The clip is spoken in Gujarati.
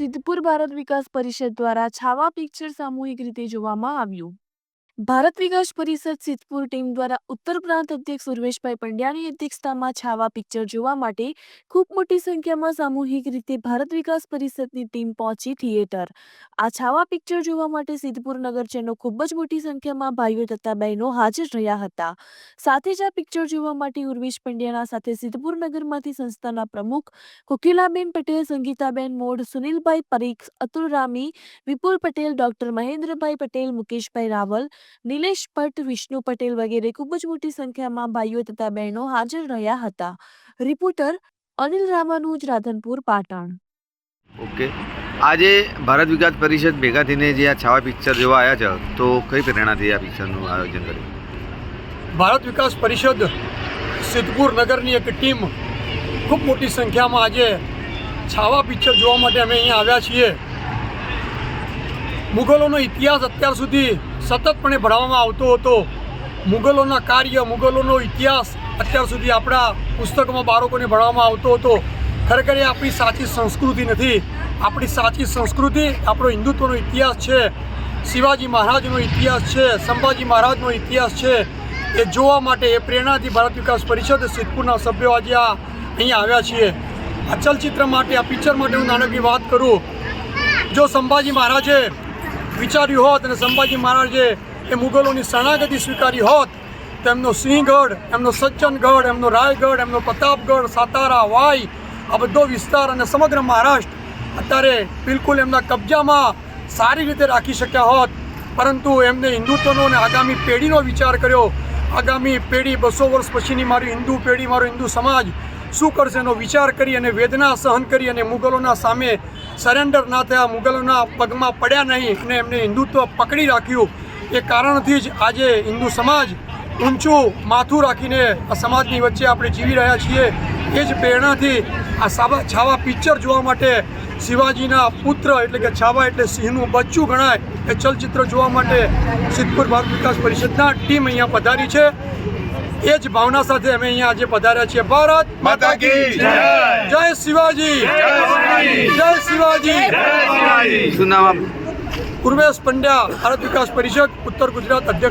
સિદ્ધપુર ભારત વિકાસ પરિષદ દ્વારા છાવા પિક્ચર સામૂહિક રીતે જોવામાં આવ્યું. ભારત વિકાસ પરિષદ સિદ્ધપુર ટીમ દ્વારા ઉત્તર પ્રાંત અધ્યક્ષ ઉર્વેશભાઈ પંડ્યાની અધ્યક્ષતામાં છાવા પિક્ચર જોવા માટે ખૂબ મોટી સંખ્યામાં સામૂહિક રીતે ભારત વિકાસ પરિષદની ટીમ પહોંચી થિયેટર. આ છાવા પિક્ચર જોવા માટે સિદ્ધપુર નગરજનો ખૂબ જ મોટી સંખ્યામાં ભાઈઓ તથા બહેનો હાજર રહ્યા હતા. સાથે જ આ પિક્ચર જોવા માટે ઉર્વેશ પંડ્યાના સાથે સિદ્ધપુર નગરમાંથી સંસ્થાના પ્રમુખ કોકિલાબેન પટેલ, સંગીતાબેન મોડ સુનિલભાઈ પરીખ, અતુલ રામી, વિપુલ પટેલ, ડોક્ટર મહેન્દ્રભાઈ પટેલ, મુકેશભાઈ રાવલ નિલેશ ભટ્ટ વિષ્ણુ પટેલ વગેરે ખૂબ જ મોટી સંખ્યામાં ભાઈઓ તથા બહેનો હાજર રહ્યા હતા. રિપોર્ટર અનિલ રામાનુજ રાધનપુર પાટણ. ઓકે. આજે ભારત વિકાસ પરિષદ ભેગા થઈને જે આ છાવા પિક્ચર જોવા આવ્યા છે તો કઈ પ્રેરણાથી આ પિક્ચરનું આયોજન કર્યું ભારત વિકાસ પરિષદ સિદ્ધપુર નગરની એક ટીમ ખૂબ મોટી સંખ્યામાં આજે છાવા પિક્ચર જોવા માટે અમે અહીંયા આવ્યા છીએ. મુગલોનો ઇતિહાસ અત્યાર સુધી સતતપણે ભણાવવામાં આવતો હતો. મુગલોના કાર્ય, મુગલોનો ઇતિહાસ અત્યાર સુધી આપણા પુસ્તકોમાં બાળકોને ભણાવવામાં આવતો હતો. ખરેખર એ આપણી સાચી સંસ્કૃતિ નથી. આપણી સાચી સંસ્કૃતિ આપણો હિન્દુત્વનો ઇતિહાસ છે. શિવાજી મહારાજનો ઇતિહાસ છે, સંભાજી મહારાજનો ઇતિહાસ છે. એ જોવા માટે એ પ્રેરણાથી ભારત વિકાસ પરિષદ સિદ્ધપુરના સભ્યો આજે આ અહીંયા આવ્યા છીએ. આ ચલચિત્ર માટે, આ પિક્ચર માટે હું નાનકડી વાત કરું. જો સંભાજી મહારાજે વિચાર્યું હોત અને સંભાજી મહારાજે એ મુગલોની શરણાગતિ સ્વીકારી હોત તો એમનો સિંહગઢ એમનો સજ્જનગઢ, એમનો રાયગઢ, એમનો પ્રતાપગઢ, સાતારા વાય આ બધો વિસ્તાર અને સમગ્ર મહારાષ્ટ્ર અત્યારે બિલકુલ એમના કબજામાં સારી રીતે રાખી શક્યા હોત. પરંતુ એમને હિન્દુત્વનો અને આગામી પેઢીનો વિચાર કર્યો. આગામી પેઢી બસો વર્ષ પછીની મારી હિન્દુ પેઢી, મારો હિન્દુ સમાજ શું કરશે એનો વિચાર કરી અને વેદના સહન કરી અને મુગલોના સામે સરેન્ડર ના થયા, મુગલોના પગમાં પડ્યા નહીં અને એમને હિન્દુત્વ પકડી રાખ્યું. એ કારણથી જ આજે હિન્દુ સમાજ ઊંચું માથું રાખીને આ સમાજની વચ્ચે આપણે જીવી રહ્યા છીએ. એ જ પ્રેરણાથી આ સાબા છાવા પિક્ચર જોવા માટે શિવાજીના પુત્ર એટલે કે છાવા એટલે સિંહનું બચ્ચું ગણાય એ ચલચિત્ર જોવા માટે સિદ્ધપુર ભારત વિકાસ પરિષદના ટીમ અહીંયા પધારી છે. એ જ ભાવના સાથે અમે અહીંયા આજે પધાર્યા છીએ. ભારત માતા કી જય! શિવાજી! જય શિવાજી! શું નામ ઉર્મેશ પંડ્યા ભારત વિકાસ પરિષદ ઉત્તર ગુજરાત અધ્યક્ષ